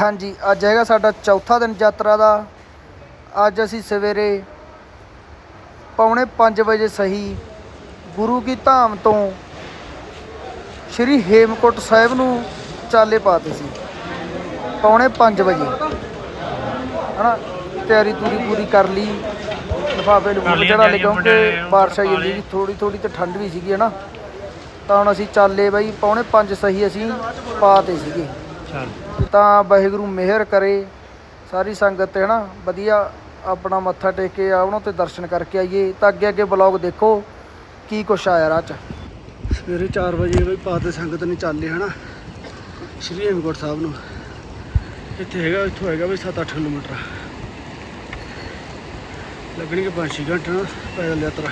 ਹਾਂਜੀ ਅੱਜ ਹੈਗਾ ਸਾਡਾ ਚੌਥਾ ਦਿਨ ਯਾਤਰਾ ਦਾ। ਅੱਜ ਅਸੀਂ ਸਵੇਰੇ ਪੌਣੇ 5 ਵਜੇ ਸਹੀ ਗੁਰੂ ਕੀ ਧਾਮ ਤੋਂ ਸ਼੍ਰੀ ਹੇਮਕੁੰਟ ਸਾਹਿਬ ਨੂੰ ਚਾਲੇ ਪਾਤੇ ਸੀ। ਪੌਣੇ 5 ਵਜੇ। ਹਨਾ ਤਿਆਰੀ ਤੂਰੀ ਪੂਰੀ ਕਰ ਲਈ। ਲਿਫਾਫੇ ਲਫੂਫੇ ਚੜਾ ਲਏ ਕਿਉਂਕਿ ਬਾਰਿਸ਼ ਆਈ ਜਾਂਦੀ। ਸੀ ਥੋੜੀ ਥੋੜੀ ਤੇ ਠੰਡ ਵੀ ਸੀਗੀ ਹਨਾ। ਤਾਂ ਹੁਣ ਅਸੀਂ ਚਾਲੇ ਬਾਈ ਪੌਣੇ 5 ਸਹੀ ਅਸੀਂ ਪਾਤੇ ਸੀਗੇ। ਤਾਂ ਵਾਹਿਗੁਰੂ ਮਿਹਰ ਕਰੇ ਸਾਰੀ ਸੰਗਤ ਤੇ ਹਨਾ ਵਧੀਆ ਆਪਣਾ ਮੱਥਾ ਟੇਕ ਕੇ ਆਉਣੋਂ ਤੇ ਦਰਸ਼ਨ ਕਰਕੇ ਆਈਏ। ਤਾਂ ਅੱਗੇ ਅੱਗੇ ਬਲੌਗ ਦੇਖੋ ਕੀ ਕੁਛ ਆਇਆ ਰਾਹ ਚ। ਸਵੇਰੇ 4 ਵਜੇ ਬਈ ਪਾਤੇ ਸੰਗਤ ਨੇ ਚਾਲੇ ਹਨਾ ਸ਼੍ਰੀ ਹੇਮਕੁੰਟ ਸਾਹਿਬ ਨੂੰ। ਇੱਥੇ ਹੈਗਾ ਇੱਥੋਂ ਹੈਗਾ ਬਈ 7-8 ਕਿਲੋਮੀਟਰ। ਲੱਗਣਗੇ 5-6 ਘੰਟੇ ਨਾ ਪੈਦਲ ਯਾਤਰਾ।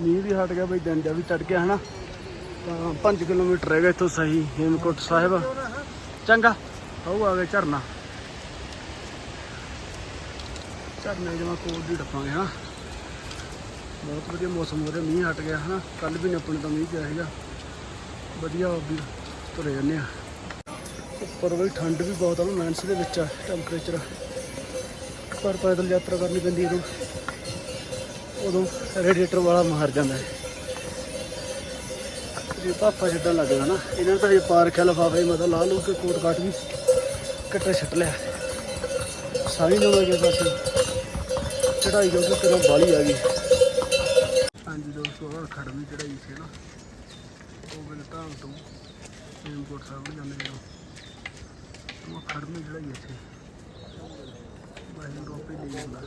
ਮੀਂਹ ਵੀ ਹਟ ਗਿਆ ਬਈ ਦਿਨ ਦਾ ਵੀ ਚੜ ਗਿਆ ਹਨਾ ਤਾਂ 5 ਕਿਲੋਮੀਟਰ ਹੈਗਾ ਇੱਥੋਂ ਸਹੀ, ਹੇਮਕੁੰਟ ਸਾਹਿਬ। ਚੰਗਾ ਆਉ ਆ ਗਏ ਝਰਨਾ। ਝਰਨੇ ਜਮਾ ਕੋਲ ਦੀ ਡੱਪਾਂਗੇ ਹਨਾ ਬਹੁਤ ਵਧੀਆ ਮੌਸਮ ਹੋ ਰਿਹਾ, ਮੀਂਹ ਹਟ ਗਿਆ, ਹਨਾ। ਕੱਲ ਵੀ ਨੇ ਆਪਣੇ ਤਾਂ ਮੀਂਹ ਪਿਆ ਸੀਗਾ। ਵਧੀਆ ਵੀ ਤੁਰੇ ਜਾਂਦੇ ਆ। ਉੱਪਰ ਵੀ ਠੰਡ ਵੀ ਬਹੁਤ ਆ ਨਾ ਦੇ ਵਿੱਚ ਆ ਟੈਂਪਰੇਚਰ ਪਰ ਪੈਦਲ ਯਾਤਰਾ ਕਰਨੀ ਪੈਂਦੀ ਉਦੋਂ। ਉਦੋਂ ਰੇਡੀਏਟਰ ਵਾਲਾ ਮਾਰ ਜਾਂਦਾ ਹੈ। ਜੀ ਪਾਪਾ ਛੱਡਣ ਲੱਗ ਗਿਆ ਨਾ ਇਹਨਾਂ ਨੇ ਤਾਂ ਇਹ ਪਾਰਕ ਹੈ ਲਫਾਫੇ, ਮਤਲਬ ਲਾ ਲੂ ਕੇ ਕੋਟ ਕਾਟ ਵੀ ਕੱਟੇ ਛੱਟ ਲਿਆ। ਸਾਰੀ ਨੂੰ ਜੇ ਪਾਸੇ ਚੜਾਈ ਕਿਉਂਕਿ ਤੇਰਾ ਬਾਲੀ ਆ ਗਈ। ਹਾਂਜੀ ਦੋਸਤੋ, ਆਹ ਖੜਵੀ ਚੜਾਈ ਸੀ ਨਾ। ਉਹ ਬਿਲ ਧਾਮ ਤੋਂ ਹੇਮਕੋਟ ਸਾਹਿਬ ਜਾਂਦੇ ਨੇ ਉਹ ਖੜਵੀ ਚੜਾਈ ਇੱਥੇ। ਬਾਈ ਰੋਪੇ ਲਈ ਜਾਂਦਾ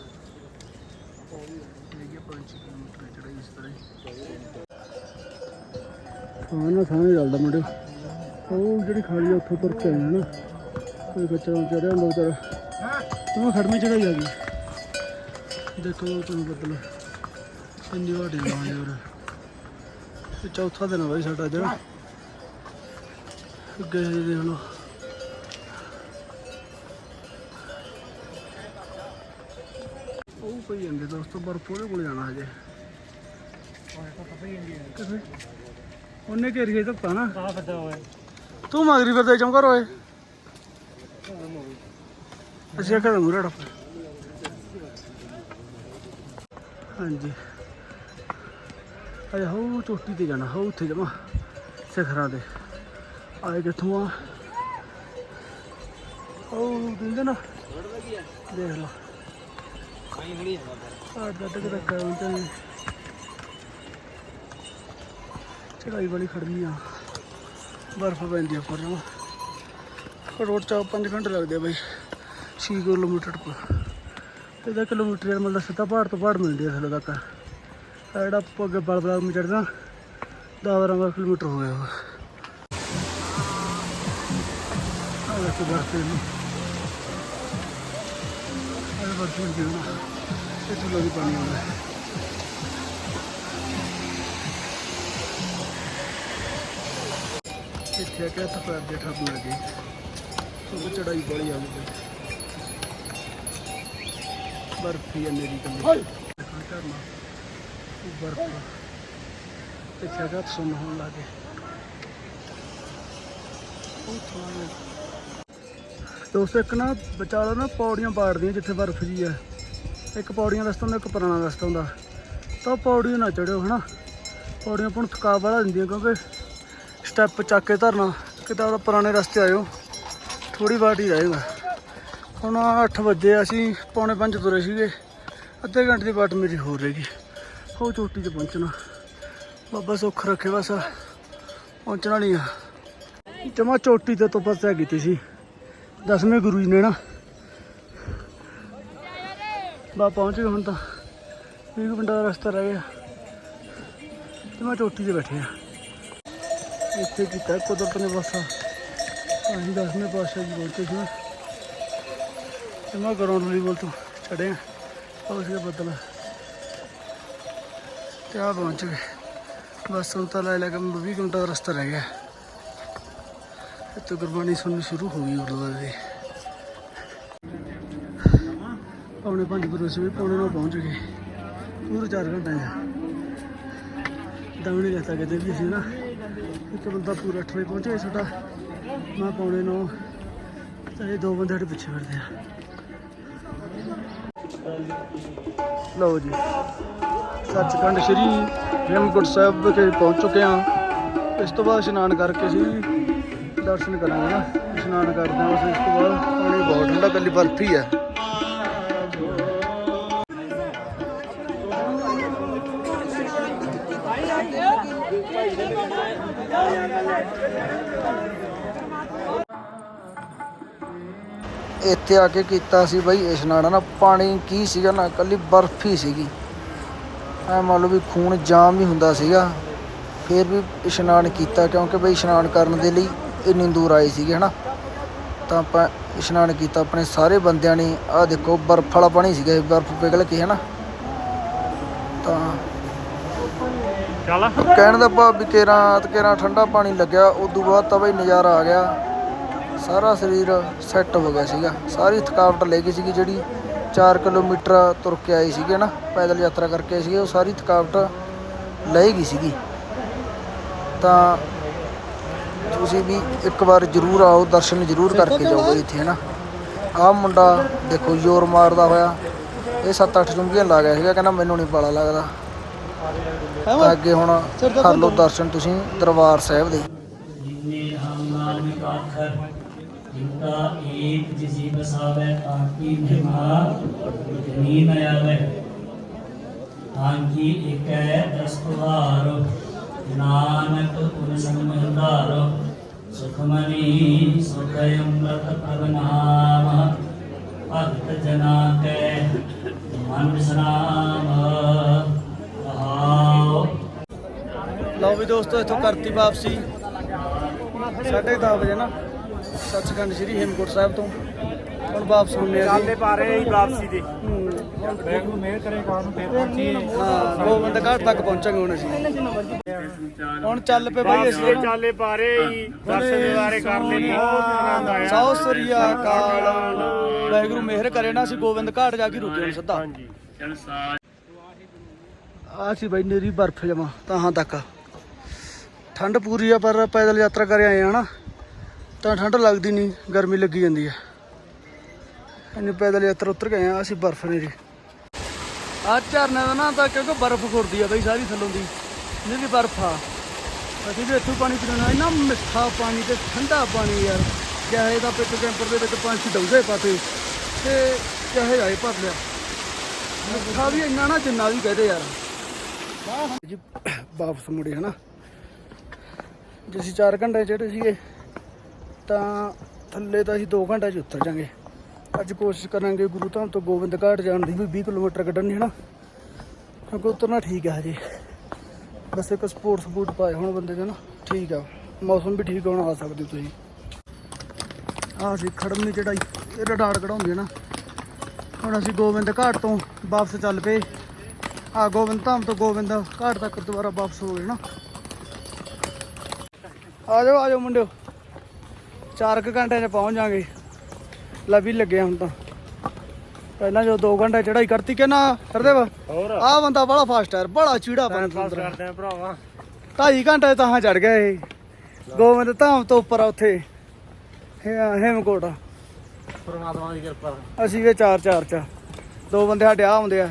ਇਹ 5 ਕਿਲੋਮੀਟਰ ਚੜਾਈ ਇਸ ਤਰ੍ਹਾਂ ਹੀ ਹਾਂ ਨਾ ਸਾਹਮਣੇ ਚੱਲਦਾ ਮੁੰਡੇ। ਉਹ ਜਿਹੜੀ ਖਾਲੀ ਆ, ਉੱਥੋਂ ਤੁਰ ਕੇ ਆਏ ਨਾ। ਕੋਈ ਬੱਚਾ ਚੜਿਆ ਹੁੰਦਾ ਵਿਚਾਰਾ। ਉਹ ਖੜਮੀ ਚੜਾਈ ਆ ਗਈ। ਦੇਖੋ ਤੁਹਾਨੂੰ ਬਦਲ। ਇੰਨੀ ਵਾੜੀ ਲਾਉਂ ਯਾਰ ਇਹ ਚੌਥਾ ਦਿਨ ਆ ਬਾਈ ਸਾਡਾ ਜਿਹੜਾ ਅੱਗੇ ਦੇ ਹੁਣ ਉਹ ਪਈ ਜਾਂਦੇ ਦੋਸਤੋ, ਬਰਫ ਉਹਦੇ ਕੋਲ ਜਾਣਾ ਹਜੇ। ਕਿੱਥੇ? ਉਹਨੇ ਘੇਰ ਕੇ ਧੱਪਾ ਨਾ। ਆ ਫੱਦਾ ਹੋਏ ਤੂੰ ਮਗਰੀ ਫਿਰਦੇ ਚਮਕਰ ਓਏ ਅਸੀਂ ਆਖਿਆ ਮੂਰਾ ਡੱਪ ਹਾਂਜੀ। ਅਜਾ ਹੋ ਚੋਟੀ ਤੇ ਜਾਣਾ ਹੋ ਉੱਥੇ ਜਮਾ ਸਿਖਰਾਂ ਦੇ ਆਏ ਕਿੱਥੋਂ ਆ? ਉਹ ਦਿੰਦੇ ਨਾ। ਦੇਖ ਲਾ। ਆਹ ਦੱਦ ਕੇ ਰੱਖਿਆ ਉਹਨਾਂ ਨੇ ਚੜਾਈ ਵਾਲੀ ਖੜਨੀ ਆ। ਬਰਫ਼ ਪੈਂਦੀ ਆ ਉੱਪਰ ਜਮਾ ਰੋਡ ਚ 5 ਘੰਟੇ ਲੱਗਦੇ ਆ ਬਾਈ 6 ਕਿਲੋਮੀਟਰ ਪਰ ਇਹਦਾ ਕਿਲੋਮੀਟਰ ਯਾਰ ਮਤਲਬ ਸਿੱਧਾ ਪਹਾੜ ਤੋਂ ਪਹਾੜ ਮਿਲਦੀ ਆ ਥੱਲੇ ਤੱਕ। ਆਹ ਜਿਹੜਾ ਆਪਾਂ ਅੱਗੇ ਬਲ ਬਲ ਨੂੰ ਚੜਦਾ 10 12 ਕਿਲੋਮੀਟਰ ਹੋ ਗਿਆ ਉਹ ਆ ਦੇਖੋ ਬਰਫ਼ ਨੂੰ ਇਹ ਬਰਫ਼ ਨੂੰ ਜਿਹੜਾ ਇੱਥੋਂ ਲੋਕੀ ਪਾਣੀ ਆਉਂਦਾ। ਹੈ। ਇੱਥੇ ਆ ਕੇ ਹੱਥ ਪੈਰ ਦੇ ਠੱਪ ਲੱਗੇ ਸੋ ਚੜਾਈ ਬੜੀ ਆ ਗਈ। ਬਰਫੀ ਆ ਮੇਰੀ ਕੰਨੀ ਕਰਨਾ। ਉਹ ਬਰਫ ਕੇ ਹੱਥ ਸੁੰਨ ਹੋਣ ਲੱਗੇ ਉਹ ਥੋੜਾ ਦੋਸਤੋ ਇੱਕ ਨਾ ਵਿਚਾਲਾ ਨਾ ਪੌੜੀਆਂ ਪਾੜਦੀਆਂ ਜਿੱਥੇ ਬਰਫ ਜੀ ਆ। ਇੱਕ ਪੌੜੀਆਂ ਰਸਤਾ ਹੁੰਦਾ ਇੱਕ ਪੁਰਾਣਾ ਰਸਤਾ ਹੁੰਦਾ। ਤਾਂ ਉਹ ਪੌੜੀ ਨਾ ਚੜਿਓ ਹਨਾ? ਪੌੜੀਆਂ ਨੂੰ ਥਕਾਵ ਵਾਲਾ ਦਿੰਦੀਆਂ ਕਿਉਂਕਿ ਸਟੈਪ ਚੱਕ ਕੇ ਧਰਨਾ, ਕਿਤੇ ਉਹਦਾ ਪੁਰਾਣੇ ਰਸਤੇ ਆਇਓ ਥੋੜੀ ਬਾਟ ਹੀ ਰਹੇਗਾ ਹੁਣ 8 ਵਜੇ ਅਸੀਂ ਪੌਣੇ 5 ਤੁਰੇ ਸੀਗੇ, ਅੱਧੇ ਘੰਟੇ ਦੀ ਬਾਟ ਮੇਰੀ ਹੋਰ ਰਹੇਗੀ ਉਹ ਚੋਟੀ ਤੇ ਪਹੁੰਚਣਾ। ਬਾਬਾ ਸੁੱਖ ਰੱਖੇ ਬਸ, ਪਹੁੰਚਣਾ ਨਹੀਂ ਆ। ਜਮਾ ਚੋਟੀ ਤੇ ਤਪੱਸਿਆ ਕੀਤੀ ਸੀ। ਦਸਵੇਂ ਗੁਰੂ ਜੀ ਨੇ ਨਾ। ਬਾ ਪਹੁੰਚ ਗਏ ਹੁਣ ਤਾਂ। 20 ਮਿੰਟਾਂ ਦਾ ਰਸਤਾ ਰਹਿ ਗਿਆ। ਤੇ ਮੈਂ ਚੋਟੀ ਤੇ ਬੈਠੇ ਆ। ਇੱਥੇ ਕੀਤਾ ਕੁਦਰਤ ਨੇ ਬਸ ਅਸੀਂ ਦਸਵੇਂ ਪਾਤਸ਼ਾਹ ਜੀ ਪਹੁੰਚੇ ਸੀ ਨਾ। ਤੇ ਮੈਂ ਗਰਾਊਂਡ ਲੈਵਲ ਤੋਂ ਚੜੇ ਆ। ਉਹ ਸੀ ਬੱਦਲ। ਤੇ ਆ ਪਹੁੰਚ ਗਏ। ਬਸ ਹੁਣ ਤਾਂ ਲੈ ਲੈ ਕੇ 20 ਘੰਟੇ ਦਾ ਰਸਤਾ ਰਹਿ ਗਿਆ। ਇੱਥੇ ਗੁਰਬਾਣੀ ਸੁਣਨੀ ਸ਼ੁਰੂ ਹੋ ਗਈ ਗੁਰਦੁਆਰੇ ਦੀ। ਪੌਣੇ ਪੰਜ ਬਰੋਸੇ ਵੀ ਪੌਣੇ ਨਾਲ ਪਹੁੰਚ ਗਏ। ਪੂਰੇ 4 ਘੰਟੇ ਆ। ਦਮਣੇ ਜਤਾ ਕਿਤੇ ਵੀ ਸੀ ਨਾ। ਇੱਕ ਬੰਦਾ ਪੂਰਾ 8 ਵਜੇ ਪਹੁੰਚਿਆ ਸੀ ਸਾਡਾ। ਮੈਂ ਪੌਣੇ ਨੂੰ, ਤੇ ਦੋ ਬੰਦੇ ਸਾਡੇ ਪਿੱਛੇ ਫਿਰਦੇ ਆ। ਲਓ ਜੀ, ਸੱਚਖੰਡ ਸ਼੍ਰੀ ਹੇਮਕੁੰਟ ਸਾਹਿਬ ਵਿਖੇ ਪਹੁੰਚ ਚੁੱਕੇ ਹਾਂ। ਇਸ ਤੋਂ ਬਾਅਦ ਇਸ਼ਨਾਨ ਕਰਕੇ ਅਸੀਂ ਦਰਸ਼ਨ ਕਰਾਂਗੇ ਨਾ। ਇਸ਼ਨਾਨ ਕਰਦੇ ਹਾਂ ਬਸ ਇਸ ਤੋਂ ਬਾਅਦ। ਪਾਣੀ ਬਹੁਤ ਠੰਡਾ ਕੱਲੀ ਬਰਫ ਹੀ ਹੈ। ਇੱਥੇ ਆ ਕੇ ਕੀਤਾ ਸੀ ਬਈ ਇਸ਼ਨਾਨ, ਨਾ ਪਾਣੀ ਕੀ ਸੀਗਾ, ਨਾ ਕੱਲੀ ਬਰਫ ਹੀ ਸੀਗੀ। ਐ ਮੰਨ ਲਓ ਵੀ ਖੂਨ ਜਾਮ ਹੀ ਹੁੰਦਾ ਸੀਗਾ। ਫਿਰ ਵੀ ਇਸ਼ਨਾਨ ਕੀਤਾ ਕਿਉਂਕਿ ਬਈ ਇਸ਼ਨਾਨ ਕਰਨ ਦੇ ਲਈ ਇੰਨੀ ਦੂਰ ਆਏ ਸੀਗੇ, ਹਨਾ? ਤਾਂ ਆਪਾਂ ਇਸ਼ਨਾਨ ਕੀਤਾ ਆਪਣੇ ਸਾਰੇ ਬੰਦਿਆਂ ਨੇ। ਆਹ ਦੇਖੋ, ਬਰਫ ਵਾਲਾ ਪਾਣੀ ਸੀਗਾ ਬਰਫ ਪਿਘਲ ਕੇ, ਹਨਾ? ਤਾਂ ਚੱਲ। ਕਹਿਣ ਦਾ ਭਾਵ ਵੀ ਕੇਰਾਂ ਤੇ ਕੇਰਾਂ ਠੰਡਾ ਪਾਣੀ ਲੱਗਿਆ, ਉਦੋਂ ਬਾਅਦ ਤਾਂ ਬਈ ਨਜ਼ਾਰਾ ਆ ਗਿਆ। ਸਾਰਾ ਸਰੀਰ ਸੈੱਟ ਹੋ ਗਿਆ ਸੀਗਾ। ਸਾਰੀ ਥਕਾਵਟ ਲੈ ਗਈ ਸੀਗੀ ਜਿਹੜੀ 4 ਕਿਲੋਮੀਟਰ ਤੁਰ ਕੇ ਆਏ ਸੀਗੇ ਨਾ, ਪੈਦਲ ਯਾਤਰਾ ਕਰਕੇ ਆਏ ਸੀਗੇ, ਉਹ ਸਾਰੀ ਥਕਾਵਟ ਲੈ ਗਈ ਸੀਗੀ। ਤਾਂ ਤੁਸੀਂ ਵੀ ਇੱਕ ਵਾਰ ਜ਼ਰੂਰ ਆਓ, ਦਰਸ਼ਨ ਜ਼ਰੂਰ ਕਰਕੇ ਜਾਓ ਇੱਥੇ, ਹੈ ਨਾ। ਆਹ ਮੁੰਡਾ ਦੇਖੋ ਜ਼ੋਰ ਮਾਰਦਾ ਹੋਇਆ, ਇਹ 7-8 ਚੁੰਗੀਆਂ ਲਾ ਗਿਆ ਸੀਗਾ, ਕਹਿੰਦਾ ਮੈਨੂੰ ਨਹੀਂ ਪਾਲਾ ਲੱਗਦਾ। ਤਾਂ ਅੱਗੇ ਹੁਣ ਕਰ ਲਓ ਦਰਸ਼ਨ ਤੁਸੀਂ ਦਰਬਾਰ ਸਾਹਿਬ ਦੇ। ਜਿਨੇ ਏਕ ਜਿਸੀ ਬਸਾਵੇ ਮਹਿਮਾ ਆਵੇ। ਇਕੈ ਦਸਤਵਾਰ ਨਾਨਕ ਸੁਖਮਨੀ ਸੁਖੈ ਅੰਮ੍ਰਿਤ ਪ੍ਰਭ ਨਾਮ ਭਗਤ ਜਨਾ ਕੈ ਮਨ ਵਿਸਰਾਮ ਲਓ ਵੀ ਦੋਸਤੋ ਇੱਥੋਂ ਕਰਤੀ ਵਾਪਸੀ। ਸਾਢੇ ਦਸ ਵਜੇ ਨਾ ਸੱਚਖੰਡ ਸ੍ਰੀ ਹੇਮਕੁੰਟ ਸਾਹਿਬ ਤੋਂ ਹੁਣ ਵਾਪਸ ਹੁੰਨੇ ਆ ਜੀ। ਪਾ ਰਹੇ ਵਾਪਸੀ ਦੇ। ਹੂੰ, ਬੈਗੂ ਮੇਰ ਕਰੇ ਕਾਰ ਨੂੰ ਫੇਰ ਹਾਂ ਗੋਬਿੰਦ ਘਾਟ ਤੱਕ ਪਹੁੰਚਾਂਗੇ ਹੁਣ ਅਸੀਂ। ਹੁਣ ਚੱਲ ਪਏ ਬਾਈ ਅਸੀਂ। ਇਹ ਚਾਲੇ ਪਾ ਰਹੇ ਹੀ ਦਰਸ਼ਨ ਦਿਦਾਰੇ ਕਰ ਲਏ ਬਹੁਤ ਆਨੰਦ ਆਇਆ। ਸੌ ਸ੍ਰੀ ਅਕਾਲ। ਮਿਹਰ ਕਰੇ ਨਾ ਅਸੀਂ ਗੋਬਿੰਦ ਘਾਟ ਜਾ ਕੇ ਰੁਕੇ ਹੁਣ ਸਿੱਧਾ। ਹਾਂਜੀ। ਚਲ ਸਾਜ ਆ ਸੀ ਬਾਈ ਨੇਰੀ ਬਰਫ਼ ਜਮਾ ਤਾਹਾਂ ਤੱਕ। ਠੰਡ ਪੂਰੀ ਆ, ਪਰ ਪੈਦਲ ਯਾਤਰਾ ਕਰ ਆਏ ਆ ਨਾ, ਤਾਂ ਠੰਡ ਲੱਗਦੀ ਨਹੀਂ, ਗਰਮੀ ਲੱਗੀ ਜਾਂਦੀ ਆ। ਇੰਨੀ ਪੈਦਲ ਯਾਤਰਾ ਉਤਰ ਗਏ ਆ, ਅਸੀਂ ਬਰਫ਼ ਨੇਰੀ ਆ ਝਰਨੇ ਦਾ ਨਾ, ਤਾਂ ਕਿਉਂਕਿ ਬਰਫ਼ ਖੁਰਦੀ ਆ ਬਈ ਸਾਰੀ ਥੱਲੋਂ ਦੀ ਨੀਲੀ ਬਰਫ਼ ਆ। ਅਸੀਂ ਵੀ ਇੱਥੋਂ ਪਾਣੀ ਪੀਣਾ, ਇੰਨਾ ਮਿੱਠਾ ਪਾਣੀ ਤੇ ਠੰਡਾ ਪਾਣੀ ਯਾਰ ਚਾਹੇ ਦਾ ਪਿੱਟ ਕੈਂਪਰ ਦੇ ਵਿੱਚ ਪੰਜ ਛੇ ਡੌਂਗੇ ਪਾਤੇ ਤੇ ਚਾਹੇ ਆਏ ਭਰ ਲਿਆ। ਮਿੱਠਾ ਵੀ ਇੰਨਾ ਨਾ ਜਿੰਨਾ ਵੀ ਕਹਦੇ ਯਾਰ। ਜੀ, ਵਾਪਸ ਮੁੜੇ ਹਨਾ। ਜੇ ਅਸੀਂ 4 ਘੰਟੇ ਚੜੇ ਸੀਗੇ, ਤਾਂ ਥੱਲੇ ਤਾਂ ਅਸੀਂ 2 ਘੰਟੇ ਚ ਉਤਰ ਜਾਾਂਗੇ। ਅੱਜ ਕੋਸ਼ਿਸ਼ ਕਰਾਂਗੇ ਗੁਰੂ ਧਾਮ ਤੋਂ ਗੋਬਿੰਦ ਘਾਟ ਜਾਣ ਦੀ ਵੀ 20 ਕਿਲੋਮੀਟਰ ਕੱਢਣੀ ਹੈ ਨਾ ਕਿਉਂਕਿ ਉਤਰਨਾ ਠੀਕ ਹੈ ਹਜੇ। ਬਸ ਇੱਕ ਸਪੋਰਟਸ ਬੂਟ ਪਾਏ ਹੁਣ ਬੰਦੇ ਦੇ ਨਾ ਠੀਕ ਆ। ਮੌਸਮ ਵੀ ਠੀਕ ਹੋਣਾ ਆ ਸਕਦੇ ਤੁਸੀਂ। ਆਹ ਸੀ ਖੜਮੀ ਚੜਾਈ ਇਹ ਰਡਾਰ ਕਢਾਉਂਦੇ ਹੈ ਨਾ। ਹੁਣ ਅਸੀਂ ਗੋਬਿੰਦ ਘਾਟ ਤੋਂ ਵਾਪਸ ਚੱਲ ਪਏ। ਆ ਗੋਬਿੰਦ ਧਾਮ ਤੋਂ ਗੋਬਿੰਦ ਘਾਟ ਤੱਕ ਦੁਬਾਰਾ ਵਾਪਸ ਹੋ ਗਏ ਨਾ ਆ ਜਾਓ ਆ ਜਾਓ ਮੁੰਡਿਓ। 4 ਕੁ ਘੰਟੇ 'ਚ ਪਹੁੰਚ ਜਾਾਂਗੇ। ਲੱਭੀ ਲੱਗੇ ਹੁਣ ਤਾਂ। ਪਹਿਲਾਂ ਜੋ 2 ਘੰਟੇ ਚੜਾਈ ਕਰਤੀ ਕਿ ਨਾ ਹਰਦੇਵ? ਹੋਰ? ਆ ਬੰਦਾ ਬੜਾ ਫਾਸਟ ਹੈ ਬੜਾ ਚੀੜਾ ਬੰਦਾ ਕਰਦੇ ਆ ਭਰਾਵਾ। ਢਾਈ ਘੰਟੇ ਤਾਂ ਚੜ ਗਿਆ ਇਹ। ਗੋਬਿੰਦ ਧਾਮ ਤੋਂ ਉੱਪਰ ਆ ਉੱਥੇ। ਹੇ- ਹੇਮਕੋਟ। ਪਰਮਾਤਮਾ ਦੀ ਕਿਰਪਾ ਅਸੀਂ ਵੀ ਚਾਰ ਚਾਰ ਚ ਦੋ ਬੰਦੇ ਸਾਡੇ ਆ ਹੁੰਦੇ ਆ।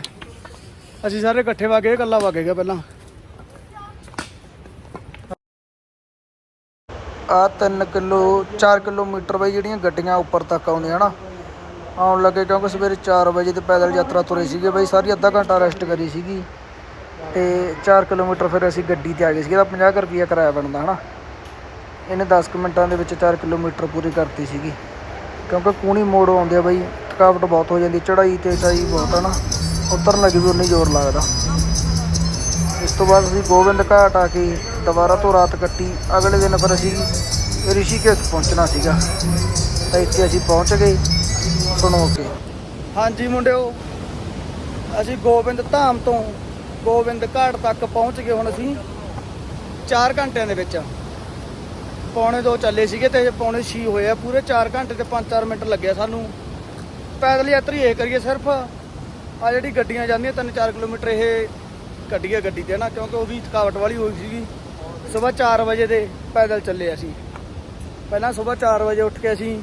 ਅਸੀਂ ਸਾਰੇ ਇਕੱਠੇ ਵਾਗੇ ਇਕੱਲਾ ਵਾਗੇ ਗਿਆ ਪਹਿਲਾਂ। ਆ 3 ਕਿਲੋ 4 ਕਿਲੋਮੀਟਰ ਬਈ ਜਿਹੜੀਆਂ ਗੱਡੀਆਂ ਉੱਪਰ ਤੱਕ ਆਉਂਦੀਆਂ ਨਾ। ਆਉਣ ਲੱਗੇ ਕਿਉਂਕਿ ਸਵੇਰੇ 4 ਵਜੇ ਤੇ ਪੈਦਲ ਯਾਤਰਾ ਤੁਰੇ ਸੀਗੇ, ਬਈ ਸਾਰੀ ਅੱਧਾ ਘੰਟਾ ਰੈਸਟ ਕਰੀ ਸੀਗੀ। ਤੇ 4 ਕਿਲੋਮੀਟਰ ਫਿਰ ਅਸੀਂ ਗੱਡੀ ਤੇ ਆ ਗਏ ਸੀਗੇ, ਤਾਂ 50 ਕੁ ਰੁਪਈਆ ਕਿਰਾਇਆ ਬਣਦਾ ਹਨਾ। ਇਹਨੇ 10 ਕੁ ਮਿੰਟਾਂ ਦੇ ਵਿੱਚ 4 ਕਿਲੋਮੀਟਰ ਪੂਰੀ ਕਰਤੀ ਸੀਗੀ। ਕਿਉਂਕਿ ਕੂਣੀ ਮੋੜ ਆਉਂਦੇ ਆ ਬਈ, ਥਕਾਵਟ ਬਹੁਤ ਹੋ ਜਾਂਦੀ ਚੜਾਈ ਤੇ ਚਾਈ ਬਹੁਤ ਹੈ ਨਾ। ਉਤਰਨ ਲੱਗੀ ਵੀ ਉਨੀ ਜ਼ੋਰ ਲੱਗਦਾ। ਤੋਂ ਬਾਅਦ ਅਸੀਂ ਗੋਬਿੰਦ ਘਾਟ ਆ ਕੇ ਦੁਬਾਰਾ ਤੋਂ ਰਾਤ ਕੱਟੀ। ਅਗਲੇ ਦਿਨ ਫਿਰ ਅਸੀਂ ਰਿਸ਼ੀਕੇਸ਼ ਪਹੁੰਚਣਾ ਸੀਗਾ। ਤਾਂ ਇੱਥੇ ਅਸੀਂ ਪਹੁੰਚ ਗਏ, ਸੁਣੋ ਕੇ ਹਾਂਜੀ ਮੁੰਡਿਓ, ਅਸੀਂ ਗੋਬਿੰਦ ਧਾਮ ਤੋਂ ਗੋਬਿੰਦ ਘਾਟ ਤੱਕ ਪਹੁੰਚ ਗਏ ਹੁਣ ਅਸੀਂ 4 ਘੰਟਿਆਂ ਦੇ ਵਿੱਚ। ਪੌਣੇ 2 ਚੱਲੇ ਸੀਗੇ ਤੇ ਹਜੇ ਪੌਣੇ 6 ਹੋਏ ਆ, ਪੂਰੇ 4 ਘੰਟੇ ਤੇ 5-4 ਮਿੰਟ ਲੱਗਿਆ ਸਾਨੂੰ। ਪੈਦਲ ਯਾਤਰੀ ਇਹ ਕਰੀਏ ਸਿਰਫ। ਆ ਜਿਹੜੀ ਗੱਡੀਆਂ ਜਾਂਦੀਆਂ 3-4 ਕਿਲੋਮੀਟਰ ਇਹ ਕੱਢੀਏ ਗੱਡੀ ਤੇ ਨਾ, ਕਿਉਂਕਿ ਉਹ ਵੀ ਥਕਾਵਟ ਵਾਲੀ ਹੋਈ ਸੀਗੀ। ਸਵੇਰ 4 ਵਜੇ ਦੇ ਪੈਦਲ ਚੱਲੇ ਅਸੀਂ। ਪਹਿਲਾਂ ਸਵੇਰ 4 ਵਜੇ ਉੱਠ ਕੇ ਅਸੀਂ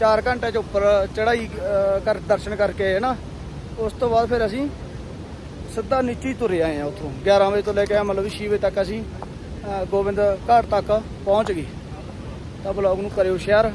4 ਘੰਟੇ ਚ ਉੱਪਰ ਚੜਾਈ ਕਰ, ਦਰਸ਼ਨ ਕਰਕੇ ਆਏ ਨਾ। ਉਸ ਤੋਂ ਬਾਅਦ ਫਿਰ ਅਸੀਂ ਸਿੱਧਾ ਨੀਚੇ ਤੁਰੇ ਆਏ ਆ ਉੱਥੋਂ। 11 ਵਜੇ ਤੋਂ ਲੈ ਕੇ ਮਤਲਬ 6 ਵਜੇ ਤੱਕ ਅਸੀਂ ਗੋਬਿੰਦ ਘਾਟ ਤੱਕ ਪਹੁੰਚ ਗਏ। ਤਾਂ ਬਲੌਗ ਨੂੰ ਕਰਿਓ ਸ਼ੇਅਰ